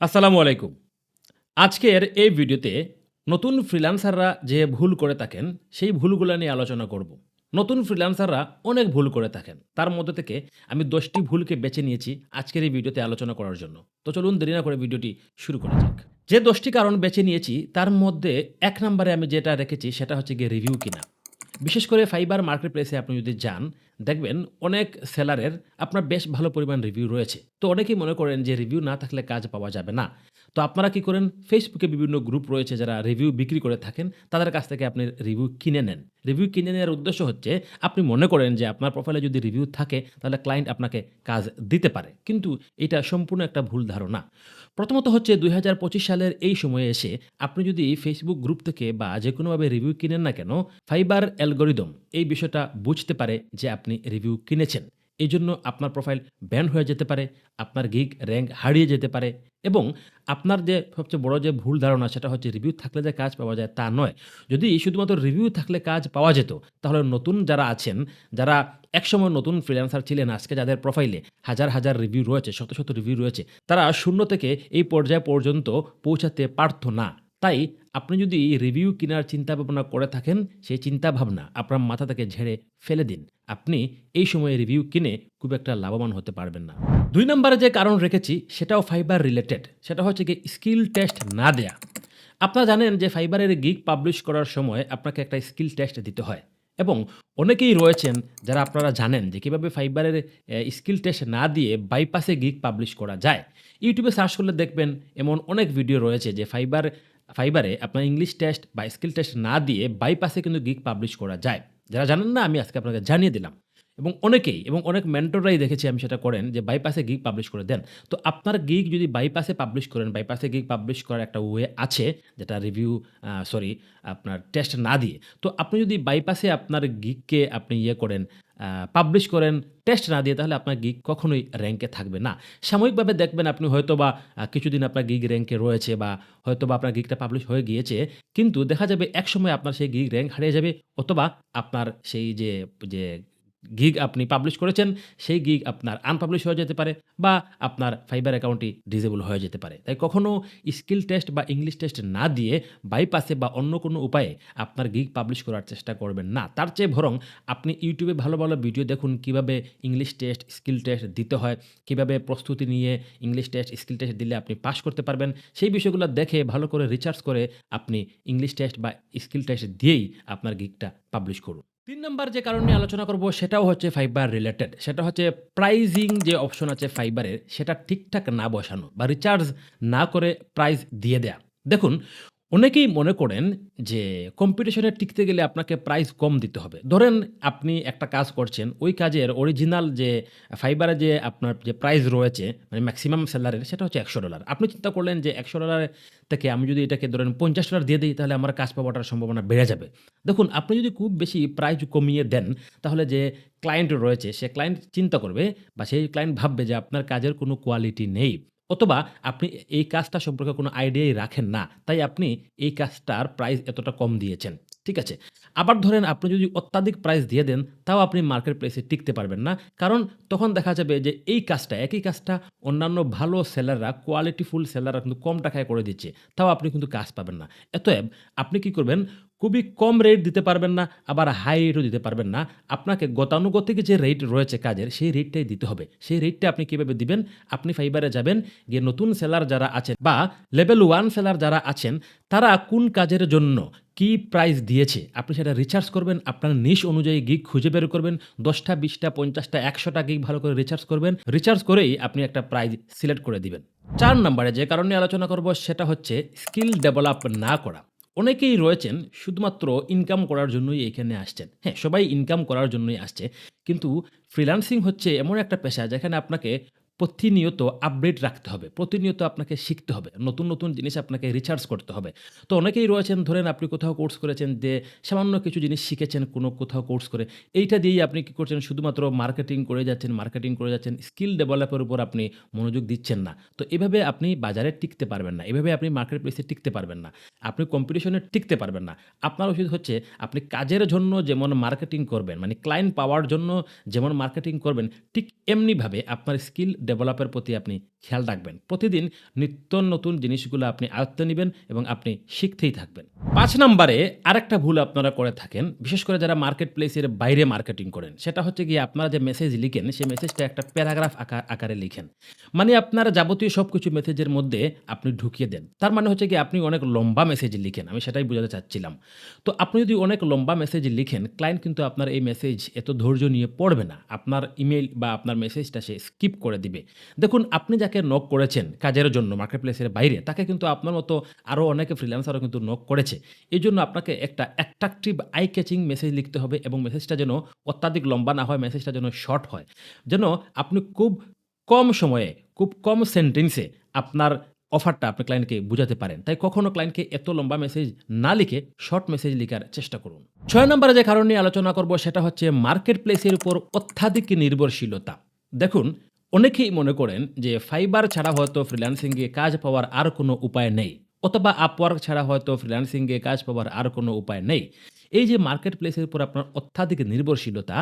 আসসালামু আলাইকুম। আজকের এই ভিডিওতে নতুন ফ্রিল্যান্সাররা যে ভুল করে থাকেন, সেই ভুলগুলো নিয়ে আলোচনা করব। নতুন ফ্রিল্যান্সাররা অনেক ভুল করে থাকেন। তার মধ্যে থেকে আমি দশটি ভুলকে বেছে নিয়েছি আজকের এই ভিডিওতে আলোচনা করার জন্য। তো চলুন দেরি না করে ভিডিওটি শুরু করা যাক। যে দশটি কারণ বেছে নিয়েছি, তার মধ্যে এক নম্বরে আমি যেটা রেখেছি, সেটা হচ্ছে গিয়ে রিভিউ কিনা। বিশেষ করে ফাইবার মার্কেট প্লেসে আপনি যদি যান, দেখবেন অনেক সেলারের আপনার বেশ ভালো পরিমাণ রিভিউ রয়েছে। তো অনেকেই মনে করেন যে রিভিউ না থাকলে কাজ পাওয়া যাবে না। তো আপনারা কি করেন? ফেসবুকে বিভিন্ন গ্রুপ রয়েছে যারা রিভিউ বিক্রি করে থাকেন। তাদের কাছ থেকে আপনি রিভিউ কিনে নেন। রিভিউ কিনে নেওয়ার উদ্দেশ্য হচ্ছে, আপনি মনে করেন যে আপনার প্রোফাইলে যদি রিভিউ থাকে, তাহলে ক্লায়েন্ট আপনাকে কাজ দিতে পারে। কিন্তু এটা সম্পূর্ণ একটা ভুল ধারণা। প্রথমত হচ্ছে, দুই হাজার পঁচিশ সালের এই সময়ে এসে আপনি যদি ফেসবুক গ্রুপ থেকে বা যে কোনোভাবে রিভিউ কিনেন না কেন ফাইবার অ্যালগোরিদম এই বিষয়টা বুঝতে পারে যে আপনি রিভিউ কিনেছেন। এই জন্য আপনার প্রোফাইল ব্যান হয়ে যেতে পারে, আপনার গিগ র্যাঙ্ক হারিয়ে যেতে পারে এবং আপনার যে সবচেয়ে বড় যে ভুল ধারণা সেটা হচ্ছে রিভিউ থাকলে যে কাজ পাওয়া যায় তা নয়। যদি শুধুমাত্র রিভিউ থাকলে কাজ পাওয়া যেত, তাহলে নতুন যারা আছেন, যারা একসময় নতুন ফ্রিল্যান্সার ছিলেন, আজকে যাদের প্রোফাইলে হাজার হাজার রিভিউ রয়েছে, শত শত রিভিউ রয়েছে, তারা শূন্য থেকে এই পর্যায় পর্যন্ত পৌঁছাতে পারত না। তাই আপনি যদি রিভিউ কেনার চিন্তা ভাবনা করে থাকেন, সেই চিন্তা ভাবনা আপনার মাথা থেকে ঝেড়ে ফেলে দিন। আপনি এই সময়ে রিভিউ কিনে খুব একটা লাভবান হতে পারবেন না। দুই নম্বরে যে কারণ রেখেছি, সেটাও ফাইবার রিলেটেড সেটা হচ্ছে কি স্কিল টেস্ট না দেয়া। আপনারা জানেন যে ফাইবারের গিগ পাবলিশ করার সময় আপনাকে একটা স্কিল টেস্ট দিতে হয় এবং অনেকেই রয়েছেন যারা আপনারা জানেন যে কীভাবে ফাইবারের স্কিল টেস্ট না দিয়ে বাইপাসে গিগ পাবলিশ করা যায়। ইউটিউবে সার্চ করলে দেখবেন এমন অনেক ভিডিও রয়েছে যে ফাইবার ফাইবারে আপনার ইংলিশ টেস্ট বা স্কিল টেস্ট না দিয়ে বাইপাসে কিন্তু গিগ পাবলিশ করা যায়। যারা জানেন না আমি আজকে আপনাকে জানিয়ে দিলাম। এবং অনেকেই, এবং অনেক মেন্টররাই দেখেছি আমি সেটা করেন যে বাইপাসে গিগ পাবলিশ করে দেন। তো আপনার গিগ যদি বাইপাসে পাবলিশ করেন বাইপাসে গিগ পাবলিশ করার একটা ওয়ে আছে যেটা রিভিউ সরি আপনার টেস্ট না দিয়ে, তো আপনি যদি বাইপাসে আপনার গিগকে আপনি ইয়ে করেন পাবলিশ করেন টেস্ট না দিয়ে, তাহলে আপনার গিগ কখনোই র্যাঙ্কে থাকবে না। সাময়িকভাবে দেখবেন আপনি হয়তো বা কিছুদিন আপনার গিগ র্যাঙ্কে রয়েছে বা হয়তো বা আপনার গিগটা পাবলিশ হয়ে গিয়েছে, কিন্তু দেখা যাবে এক সময় আপনার সেই গিগ র্যাঙ্ক হারিয়ে যাবে, অথবা আপনার সেই যে যে গিগ আপনি পাবলিশ করেছেন, সেই গিগ আপনার আনপাবলিশ হয়ে যেতে পারে বা আপনার ফাইবার অ্যাকাউন্টটি ডিজেবল হয়ে যেতে পারে। তাই কখনও স্কিল টেস্ট বা ইংলিশ টেস্ট না দিয়ে বাইপাসে বা অন্য কোনো উপায়ে আপনার গিগ পাবলিশ করার চেষ্টা করবেন না। তার চেয়ে বরং আপনি ইউটিউবে ভালো ভালো ভিডিও দেখুন, কীভাবে ইংলিশ টেস্ট স্কিল টেস্ট দিতে হয়, কীভাবে প্রস্তুতি নিয়ে ইংলিশ টেস্ট স্কিল টেস্ট দিলে আপনি পাস করতে পারবেন। সেই বিষয়গুলো দেখে ভালো করে রিচার্জ করে আপনি ইংলিশ টেস্ট বা স্কিল টেস্ট দিয়েই আপনার গিগটা পাবলিশ করুন। তিন নম্বর যে কারণ নিয়ে আলোচনা করব, সেটাও হচ্ছে ফাইবার রিলেটেড সেটা হচ্ছে প্রাইজিং যে অপশন আছে ফাইবারের সেটা ঠিকঠাক না বসানো বা রিচার্জ না করে প্রাইস দিয়ে দেয়া। দেখুন অনেকেই মনে করেন যে কম্পিটিশনে টিকতে গেলে আপনাকে প্রাইস কম দিতে হবে। ধরেন আপনি একটা কাজ করছেন, ওই কাজের অরিজিনাল যে ফাইবারে যে আপনার যে প্রাইস রয়েছে মানে ম্যাক্সিমাম স্যালারির সেটা হচ্ছে একশো ডলার আপনি চিন্তা করলেন যে একশো ডলার থেকে আমি যদি এটাকে ধরেন পঞ্চাশ ডলার দিয়ে দিই, তাহলে আমার কাজ পাওয়াটার সম্ভাবনা বেড়ে যাবে। দেখুন, আপনি যদি খুব বেশি প্রাইস কমিয়ে দেন, তাহলে যে ক্লায়েন্ট রয়েছে, সে ক্লায়েন্ট চিন্তা করবে বা সেই ক্লায়েন্ট ভাববে যে আপনার কাজের কোনো কোয়ালিটি নেই। অথবা আপনি এই কাজটা সম্পর্কে কোনো আইডিয়াই রাখেন না, তাই আপনি এই কাজটার প্রাইস এতটা কম দিয়েছেন, ঠিক আছে? আবার ধরেন আপনি যদি অত্যাধিক প্রাইস দিয়ে দেন, তাও আপনি মার্কেট প্লেসে টিকতে পারবেন না, কারণ তখন দেখা যাবে যে এই কাজটা, একই কাজটা অন্যান্য ভালো সেলাররা কোয়ালিটিফুল সেলাররা কিন্তু কম টাকায় করে দিচ্ছে, তাও আপনি কিন্তু কাজ পাবেন না। এতএব আপনি কি করবেন খুবই কম রেট দিতে পারবেন না, আবার হাই রেটও দিতে পারবেন না। আপনাকে গতানুগতিক যে রেট রয়েছে কাজের, সেই রেটটাই দিতে হবে। সেই রেটটা আপনি কীভাবে দিবেন? আপনি ফাইবারে যাবেন, গিয়ে নতুন সেলার যারা আছেন বা লেভেল ওয়ান সেলার যারা আছেন, তারা কোন কাজের জন্য কি প্রাইস দিয়েছে, আপনি সেটা রিচার্জ করবেন, আপনার নিশ অনুযায়ী গিগ খুঁজে বের করবেন, দশটা, বিশটা, পঞ্চাশটা, একশোটা গিগ ভালো করে রিচার্জ করবেন রিচার্জ করেই আপনি একটা প্রাইজ সিলেক্ট করে দিবেন। চার নম্বরে যে কারণে আলোচনা করব, সেটা হচ্ছে স্কিল ডেভেলপ না করা। অনেকেই রয়েছেন শুধুমাত্র ইনকাম করার জন্যই এখানে আসছেন। হ্যাঁ সবাই ইনকাম করার জন্যই আসছে। কিন্তু ফ্রিল্যান্সিং হচ্ছে এমন একটা পেশা যেখানে আপনাকে প্রতিনিয়ত আপডেট রাখতে হবে, প্রতিনিয়ত আপনাকে শিখতে হবে, নতুন নতুন জিনিস আপনাকে রিচার্জ করতে হবে। তো অনেকেই রয়েছেন, ধরেন আপনি কোথাও কোর্স করেছেন যে সামান্য কিছু জিনিস শিখেছেন, কোনো কোথাও কোর্স করে, এইটা দিয়েই আপনি কী করছেন, শুধুমাত্র মার্কেটিং করে যাচ্ছেন মার্কেটিং করে যাচ্ছেন স্কিল ডেভেলপের উপর আপনি মনোযোগ দিচ্ছেন না। তো এভাবে আপনি বাজারে টিকতে পারবেন না, এভাবে আপনি মার্কেট প্লেসে টিকতে পারবেন না, আপনি কম্পিটিশনে টিকতে পারবেন না। আপনার উচিত হচ্ছে, আপনি কাজের জন্য যেমন মার্কেটিং করবেন মানে ক্লায়েন্ট পাওয়ার জন্য যেমন মার্কেটিং করবেন, ঠিক এমনিভাবে আপনার স্কিল ডেভেলপের প্রতি আপনি খেয়াল রাখবেন। প্রতিদিন নিত্য নতুন জিনিসগুলো আপনি আয়ত্তে নেবেন এবং আপনি শিখতেই থাকবেন। পাঁচ নম্বরে আরেকটা ভুল আপনারা করে থাকেন, বিশেষ করে যারা মার্কেট প্লেসের বাইরে মার্কেটিং করেন। সেটা হচ্ছে গিয়ে আপনারা যে মেসেজ লিখেন, সেই মেসেজটা একটা প্যারাগ্রাফ আকার আকারে লিখেন। মানে আপনারা যাবতীয় সব কিছু মেসেজের মধ্যে আপনি ঢুকিয়ে দেন। তার মানে হচ্ছে কি আপনি অনেক লম্বা মেসেজ লিখেন, আমি সেটাই বোঝাতে চাচ্ছিলাম। তো আপনি যদি অনেক লম্বা মেসেজ লিখেন, ক্লায়েন্ট কিন্তু আপনার এই মেসেজ এত ধৈর্য নিয়ে পড়বে না। আপনার ইমেল বা আপনার মেসেজটা সে স্কিপ করে দিবে। দেখুন, আপনি যাকে নক করেছেন কাজের জন্য মার্কেট প্লেসের বাইরে, তাকে কিন্তু আপনার মতো আরও অনেকে ফ্রিল্যান্সারও কিন্তু নক করেছে। এই জন্য আপনাকে একটা অ্যাট্রাকটিভ আই ক্যাচিং মেসেজ লিখতে হবে এবং মেসেজটা যেন অত্যাধিক লম্বা না হয় মেসেজটা যেন শর্ট হয়। যেন আপনি খুব কম সময়ে, খুব কম সেন্টেন্সে আপনার অফারটা আপনি ক্লায়েন্টকে বুঝাতে পারেন। তাই কখনো ক্লায়েন্টকে এত লম্বা মেসেজ না লিখে শর্ট মেসেজ লিখার চেষ্টা করুন। ছয় নম্বরে যে কারণ নিয়ে আলোচনা করব, সেটা হচ্ছে মার্কেট প্লেসের উপর অত্যাধিক নির্ভরশীলতা। দেখুন অনেকেই মনে করেন যে ফাইবার ছাড়া হয়তো ফ্রিল্যান্সিংয়ে কাজ পাওয়ার আর কোনো উপায় নেই, অথবা আপওয়ার্ক ছাড়া হয়তো ফ্রিল্যান্সিংয়ে কাজ পাওয়ার আর কোনো উপায় নেই। এই যে মার্কেট প্লেসের উপর আপনার অত্যাধিক নির্ভরশীলতা,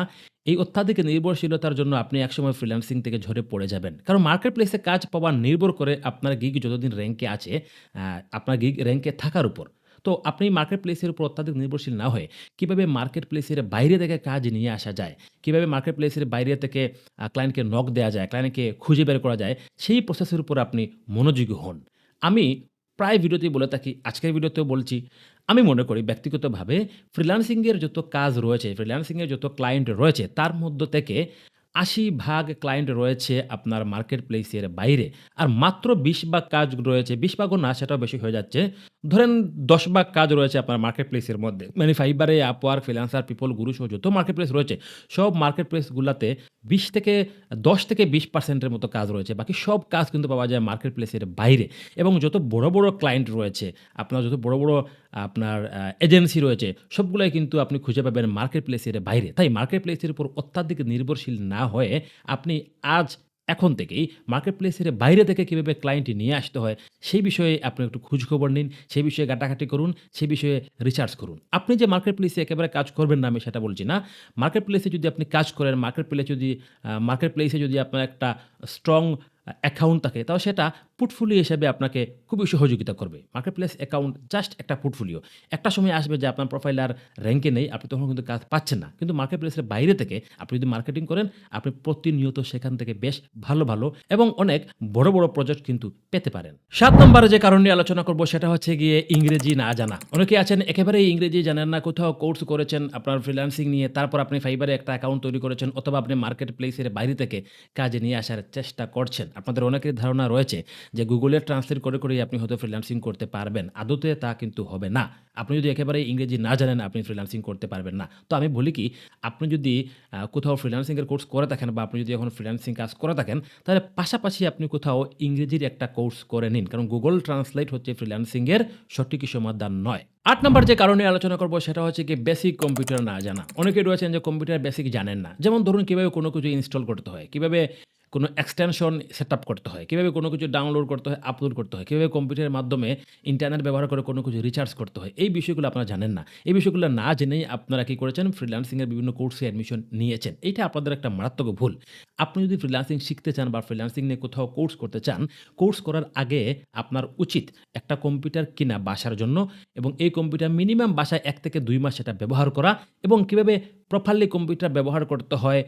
এই অত্যাধিক নির্ভরশীলতার জন্য আপনি একসময় ফ্রিল্যান্সিং থেকে ঝরে পড়ে যাবেন। কারণ মার্কেট প্লেসে কাজ পাওয়া নির্ভর করে আপনার গিগ যতদিন র্যাঙ্কে আছে আপনার গিগ র্যাঙ্কে থাকার উপর। তো আপনি মার্কেট প্লেসের উপর অত্যাধিক নির্ভরশীল না হয়ে কীভাবে মার্কেট প্লেসের বাইরে থেকে কাজ নিয়ে আসা যায়? কীভাবে মার্কেট প্লেসের বাইরে থেকে ক্লায়েন্টকে নক দেওয়া যায় ক্লায়েন্টকে খুঁজে বের করা যায়? সেই প্রসেসের উপর আপনি মনোযোগী হন। আমি প্রায় ভিডিওতেই বলে থাকি, আজকের ভিডিওতেও বলছি, আমি মনে করি ব্যক্তিগতভাবে ফ্রিল্যান্সিংয়ের যত কাজ রয়েছে ফ্রিল্যান্সিংয়ের যত ক্লায়েন্ট রয়েছে, তার মধ্য থেকে আশি ভাগ ক্লায়েন্ট রয়েছে আপনার মার্কেট প্লেসের বাইরে। আর মাত্র বিশ ভাগ কাজ রয়েছে, বিশ ভাগও না, সেটাও বেশি হয়ে যাচ্ছে। ধরেন দশ ভাগ কাজ রয়েছে আপনার মার্কেট প্লেসের মধ্যে। মানে ফাইবারে আপওয়ার্ক ফ্রিল্যান্সার পিপল গুরু সহ যত মার্কেট প্লেস রয়েছে। সব মার্কেট প্লেসগুলোতে বিশ থেকে দশ থেকে বিশ পার্সেন্টের মতো কাজ রয়েছে। বাকি সব কাজ কিন্তু পাওয়া যায় মার্কেট প্লেসের বাইরে। এবং যত বড় বড় ক্লায়েন্ট রয়েছে, আপনার যত বড় বড়, আপনার এজেন্সি রয়েছে, সবগুলোই কিন্তু আপনি খুঁজে পাবেন মার্কেট প্লেসের বাইরে। তাই মার্কেট প্লেসের উপর অত্যাধিক নির্ভরশীল না হয়ে আপনি আজ এখন থেকেই মার্কেট প্লেসের বাইরে থেকে কীভাবে ক্লায়েন্ট নিয়ে আসতে হয়, সেই বিষয়ে আপনি একটু খোঁজখবর নিন, সেই বিষয়ে ঘাটাঘাটি করুন, সেই বিষয়ে রিসার্চ করুন। আপনি যে মার্কেট প্লেসে একেবারে কাজ করবেন না, আমি সেটা বলছি না। মার্কেট প্লেসে যদি আপনি কাজ করেন মার্কেট প্লেসে যদি মার্কেট প্লেসে যদি আপনার একটা স্ট্রং অ্যাকাউন্ট থাকে তাও সেটা পোর্টফোলিও হিসাবে আপনাকে খুবই সহযোগিতা করবে। মার্কেট প্লেস অ্যাকাউন্ট জাস্ট একটা পোর্টফোলিও একটা সময় আসবে যে আপনার প্রোফাইল আর র্যাঙ্কে নেই, আপনি তখন কিন্তু কাজ পাচ্ছেন না। কিন্তু মার্কেট প্লেসের বাইরে থেকে আপনি যদি মার্কেটিং করেন, আপনি প্রতিনিয়ত সেখান থেকে বেশ ভালো ভালো এবং অনেক বড় বড় প্রজেক্ট কিন্তু পেতে পারেন। সাত নম্বরে যে কারণ নিয়ে আলোচনা করব সেটা হচ্ছে গিয়ে ইংরেজি না জানা। অনেকে আছেন, একেবারেই ইংরেজি জানেন না, কোথাও কোর্স করেছেন আপনার ফ্রিল্যান্সিং নিয়ে, তারপর আপনি ফাইবারে একটা অ্যাকাউন্ট তৈরি করেছেন অথবা আপনি মার্কেট প্লেসের বাইরে থেকে কাজে নিয়ে আসার চেষ্টা করছেন। আপনাদের অনেকের ধারণা রয়েছে যে গুগলে ট্রান্সলেট করে করেই আপনি হয়তো ফ্রিল্যান্সিং করতে পারবেন। আদতে তা কিন্তু হবে না। আপনি যদি একেবারে ইংরেজি না জানেন, আপনি ফ্রিল্যান্সিং করতে পারবেন না। তো আমি বলি কি, আপনি যদি কোথাও ফ্রিল্যান্সিংয়ের কোর্স করে থাকেন বা আপনি যদি এখন ফ্রিল্যান্সিং কাজ করে থাকেন, তাহলে পাশাপাশি আপনি কোথাও ইংরেজির একটা কোর্স করে নিন। কারণ গুগল ট্রান্সলেট হচ্ছে ফ্রিল্যান্সিংয়ের সঠিক সমাধান নয়। আট নম্বর যে কারণে আলোচনা করব, সেটা হচ্ছে কি বেসিক কম্পিউটার না জানা। অনেকে রয়েছেন যে কম্পিউটার বেসিক জানেন না। যেমন ধরুন কীভাবে কোনো কিছু ইনস্টল করতে হয়, কীভাবে কোনো এক্সটেনশন সেট আপ করতে হয়। কীভাবে কোনো কিছু ডাউনলোড করতে হয় আপলোড করতে হয়, কীভাবে কম্পিউটারের মাধ্যমে ইন্টারনেট ব্যবহার করে কোনো কিছু রিচার্জ করতে হয়, এই বিষয়গুলো আপনারা জানেন না। এই বিষয়গুলো না জেনেই আপনারা কী করেছেন? ফ্রিল্যান্সিংয়ের বিভিন্ন কোর্সে অ্যাডমিশন নিয়েছেন। এইটা আপনাদের একটা মারাত্মক ভুল। আপনি যদি ফ্রিল্যান্সিং শিখতে চান বা ফ্রিল্যান্সিং নিয়ে কোথাও কোর্স করতে চান কোর্স করার আগে আপনার উচিত একটা কম্পিউটার কিনা বাসার জন্য এবং এই কম্পিউটার মিনিমাম বাসায় এক থেকে দুই মাস সেটা ব্যবহার করা এবং কীভাবে প্রপারলি কম্পিউটার ব্যবহার করতে হয়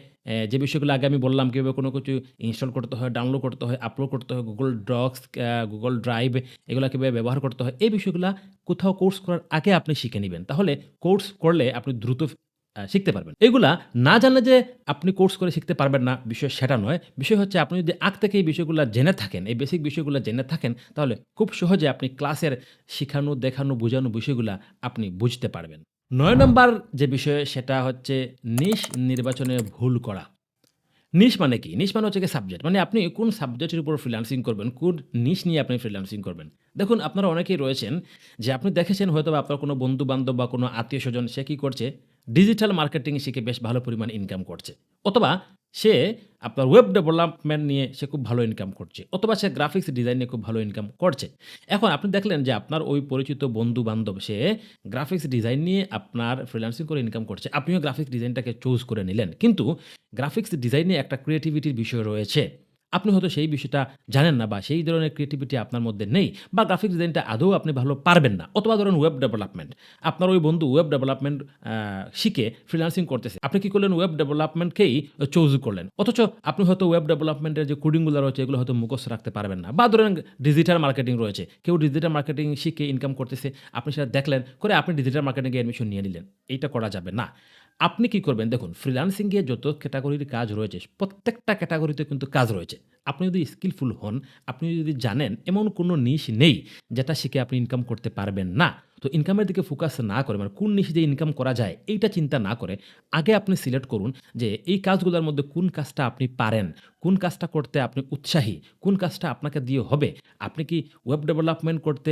যে বিষয়গুলো আগে আমি বললাম, কীভাবে কোনো কিছু ইনস্টল করতে হয় ডাউনলোড করতে হয় আপলোড করতে হয় গুগল ডক্স গুগল ড্রাইভ এগুলো কীভাবে ব্যবহার করতে হয়, এই বিষয়গুলো কোথাও কোর্স করার আগে আপনি শিখে নেবেন। তাহলে কোর্স করলে আপনি দ্রুত শিখতে পারবেন। এগুলা না জানলে যে আপনি কোর্স করে শিখতে পারবেন না, বিষয় সেটা নয়। বিষয় হচ্ছে আপনি যদি আগ থেকে এই বিষয়গুলো জেনে থাকেন, এই বেসিক বিষয়গুলো জেনে থাকেন, তাহলে খুব সহজে আপনি ক্লাসের শেখানো, দেখানো, বোঝানো বিষয়গুলো আপনি বুঝতে পারবেন। নয় নম্বর যে বিষয়ে, সেটা হচ্ছে নিশ নির্বাচনে ভুল করা। নিশ মানে কি? নিশ মানে হচ্ছে সাবজেক্ট মানে আপনি কোন সাবজেক্টের উপর ফ্রিল্যান্সিং করবেন? কোন নিশ নিয়ে আপনি ফ্রিলান্সিং করবেন? দেখুন, আপনারা অনেকেই রয়েছেন যে আপনি দেখেছেন হয়তো আপনার কোনো বন্ধু বান্ধব বা কোনো আত্মীয় স্বজন সে কী করছে? ডিজিটাল মার্কেটিং শিখে বেশ ভালো পরিমাণ ইনকাম করছে? অথবা সে আপনার ওয়েব ডেভেলপমেন্ট নিয়ে সে খুব ভালো ইনকাম করছে, অথবা সে গ্রাফিক্স ডিজাইন নিয়ে খুব ভালো ইনকাম করছে। এখন আপনি দেখলেন যে আপনার ওই পরিচিত বন্ধু বান্ধব সে গ্রাফিক্স ডিজাইন নিয়ে আপনার ফ্রিল্যান্সিং করে ইনকাম করছে। আপনিও গ্রাফিক্স ডিজাইনটাকে চুজ করে নিলেন। কিন্তু গ্রাফিক্স ডিজাইনে একটা ক্রিয়েটিভিটির বিষয় রয়েছে। আপনি হয়তো সেই বিষয়টা জানেন না বা সেই ধরনের ক্রিয়েটিভিটি আপনার মধ্যে নেই বা গ্রাফিক ডিজাইনটা আদৌ আপনি ভালো পারবেন না অথবা ধরেন ওয়েব ডেভেলপমেন্ট আপনার ওই বন্ধু ওয়েব ডেভেলপমেন্ট শিখে ফ্রিল্যান্সিং করতেছে। আপনি কি করলেন? ওয়েব ডেভেলপমেন্টকেই চুজ করলেন। অথচ আপনি হয়তো ওয়েব ডেভেলপমেন্টের যে কোডিংগুলো রয়েছে, এগুলো হয়তো মুখস্থ রাখতে পারবেন না। বা ধরেন ডিজিটাল মার্কেটিং রয়েছে, কেউ ডিজিটাল মার্কেটিং শিখে ইনকাম করতেছে, আপনি সেটা দেখলেন, করে আপনি ডিজিটাল মার্কেটিংয়ে অ্যাডমিশন নিয়ে নিলেন। এইটা করা যাবে না। আপনি কি করবেন? দেখুন ফ্রিলান্সিংয়ে যত ক্যাটাগরির কাজ রয়েছে প্রত্যেকটা ক্যাটাগরিতে কিন্তু কাজ রয়েছে। আপনি যদি স্কিলফুল হন, আপনি যদি জানেন এমন কোনো নিশ নেই যেটা শিখে আপনি ইনকাম করতে পারবেন না। তো ইনকামের দিকে ফোকাস না করে মানে কোন নিশে যে ইনকাম করা যায় এইটা চিন্তা না করে আগে আপনি সিলেক্ট করুন যে এই কাজগুলোর মধ্যে কোন কাজটা আপনি পারেন, কোন কাজটা করতে আপনি উৎসাহী, কোন কাজটা আপনাকে দিয়ে হবে। আপনি কি ওয়েব ডেভেলপমেন্ট করতে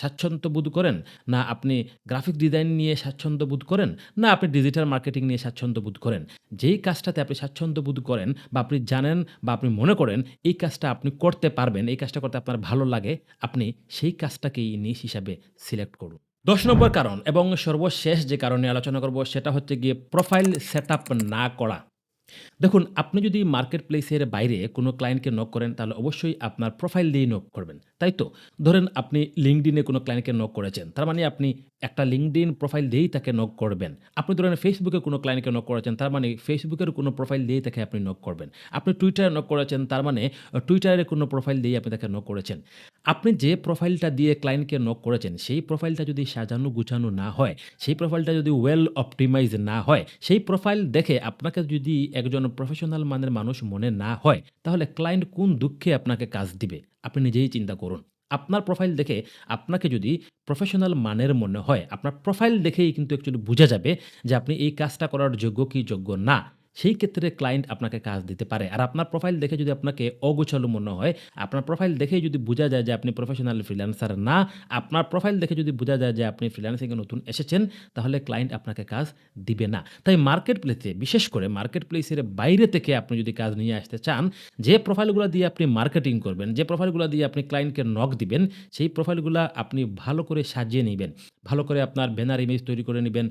স্বাচ্ছন্দ্য বোধ করেন? না, আপনি গ্রাফিক ডিজাইন নিয়ে স্বাচ্ছন্দ্য বোধ করেন? না, আপনি ডিজিটাল মার্কেটিং নিয়ে স্বাচ্ছন্দ্য বোধ করেন। যেই কাজটাতে আপনি স্বাচ্ছন্দ্য বোধ করেন বা আপনি জানেন বা আপনি মনে করেন এই কাজটা আপনি করতে পারবেন, এই কাজটা করতে আপনার ভালো লাগে, আপনি সেই কাজটাকেই নিশ হিসাবে সিলেক্ট করুন। দশ নম্বর কারণ এবং সর্বশেষ যে কারণে আলোচনা করব সেটা হচ্ছে গিয়ে প্রোফাইল সেট না করা। দেখুন, আপনি যদি মার্কেট প্লেসের বাইরে কোনো ক্লায়েন্টকে নক করেন, তাহলে অবশ্যই আপনার প্রোফাইল দিয়েই নক করবেন। তাই তো? ধরেন আপনি লিঙ্কডিনে কোনো ক্লায়েন্টকে নক করেছেন, তার মানে আপনি একটা লিঙ্কডিন প্রোফাইল দিয়েই তাকে নক করবেন। আপনি ধরেন ফেসবুকে কোনো ক্লায়েন্টকে নক করেছেন, তার মানে ফেসবুকের কোনো প্রোফাইল দিয়েই তাকে আপনি নক করবেন। আপনি টুইটারে নক করেছেন, তার মানে টুইটারের কোনো প্রোফাইল দিয়েই আপনি তাকে নক করেছেন। আপনি যে প্রোফাইলটা দিয়ে ক্লায়েন্টকে নক করেছেন, সেই প্রোফাইলটা যদি সাজানো গুছানো না হয়, সেই প্রোফাইলটা যদি ওয়েল অপটিমাইজ না হয়, সেই প্রোফাইল দেখে আপনাকে যদি একজন প্রফেশনাল মানের মানুষ মনে না হয়, তাহলে ক্লায়েন্ট কোন দুঃখে আপনাকে কাজ দিবে? আপনি নিজেই চিন্তা করুন। আপনার প্রোফাইল দেখে আপনাকে যদি প্রফেশনাল মানের মনে হয়, আপনার প্রোফাইল দেখেই কিন্তু অ্যাকচুয়ালি বোঝা যাবে যে আপনি এই কাজটা করার যোগ্য কি যোগ্য না। সেই ক্ষেত্রে ক্লায়েন্ট আপনাকে কাজ দিতে পারে। আর আপনার প্রোফাইল দেখে যদি আপনাকে অগোছালো মনে হয়, আপনার প্রোফাইল দেখেই যদি বোঝা যায় যে আপনি প্রফেশনাল ফ্রিল্যান্সার না, আপনার প্রোফাইল দেখে যদি বোঝা যায় যে আপনি ফ্রিল্যান্সিংয়ে নতুন এসেছেন, তাহলে ক্লায়েন্ট আপনাকে কাজ দিবে না। তাই মার্কেট প্লেসে বিশেষ করে মার্কেট প্লেসের বাইরে থেকে আপনি যদি কাজ নিয়ে আসতে চান, যে প্রোফাইলগুলো দিয়ে আপনি মার্কেটিং করবেন, যে প্রোফাইলগুলো দিয়ে আপনি ক্লায়েন্টকে নক দিবেন, সেই প্রোফাইলগুলো আপনি ভালো করে সাজিয়ে নেবেন। ভালো করে আপনার ব্যানার ইমেজ তৈরি করে নেবেন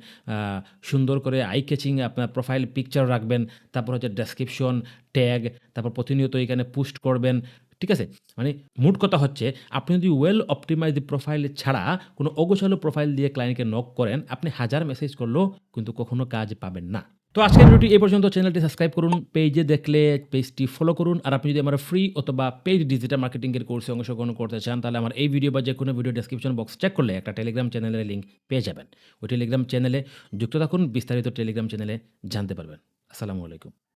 সুন্দর করে আই ক্যাচিং আপনার প্রোফাইল পিকচার রাখবেন তারপর হচ্ছে ডেসক্রিপশন ট্যাগ তারপর প্রতিনিয়ত এখানে পোস্ট করবেন, ঠিক আছে? মানে মোট কথা হচ্ছে, আপনি যদি ওয়েল অপটিমাইজ প্রোফাইল ছাড়া কোনো অগোছালো প্রোফাইল দিয়ে ক্লায়েন্টকে নক করেন, আপনি হাজার মেসেজ করলেও কিন্তু কখনো কাজ পাবেন না। তো আজকের ভিডিওটি এই পর্যন্ত চ্যানেলটি সাবস্ক্রাইব করুন পেজে দেখলে পেজটি ফলো করুন, আর আপনি যদি আমার ফ্রি অথবা পেজ ডিজিটাল মার্কেটিংয়ের কোর্সে অংশগ্রহণ করতে চান, তাহলে আমার এই ভিডিও বা যে কোনো ভিডিও ডেসক্রিপশন বক্স চেক করলে একটা টেলিগ্রাম চ্যানেলের লিঙ্ক পেয়ে যাবেন। ওই টেলিগ্রাম চ্যানেলে যুক্ত থাকুন, বিস্তারিত টেলিগ্রাম চ্যানেলে জানতে পারবেন। আসসালামু আলাইকুম